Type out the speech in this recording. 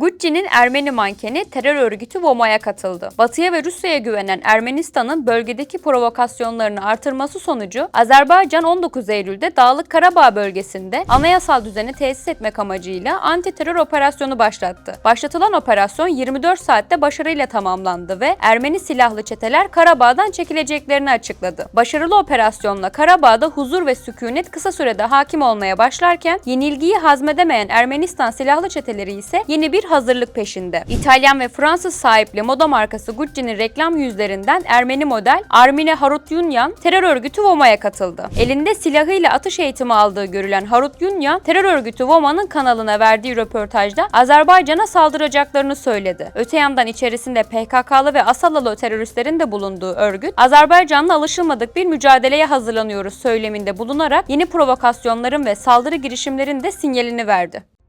Gucci'nin Ermeni mankeni terör örgütü VOMA'ya katıldı. Batı'ya ve Rusya'ya güvenen Ermenistan'ın bölgedeki provokasyonlarını artırması sonucu Azerbaycan 19 Eylül'de Dağlık Karabağ bölgesinde anayasal düzeni tesis etmek amacıyla anti terör operasyonu başlattı. Başlatılan operasyon 24 saatte başarıyla tamamlandı ve Ermeni silahlı çeteler Karabağ'dan çekileceklerini açıkladı. Başarılı operasyonla Karabağ'da huzur ve sükunet kısa sürede hakim olmaya başlarken yenilgiyi hazmedemeyen Ermenistan silahlı çeteleri ise yeni bir hazırlık peşinde. İtalyan ve Fransız sahipli moda markası Gucci'nin reklam yüzlerinden Ermeni model Armine Harutyunyan terör örgütü VOMA'ya katıldı. Elinde silahıyla atış eğitimi aldığı görülen Harutyunyan terör örgütü VOMA'nın kanalına verdiği röportajda Azerbaycan'a saldıracaklarını söyledi. Öte yandan içerisinde PKK'lı ve Asalalı teröristlerin de bulunduğu örgüt Azerbaycan'la alışılmadık bir mücadeleye hazırlanıyoruz söyleminde bulunarak yeni provokasyonların ve saldırı girişimlerin de sinyalini verdi.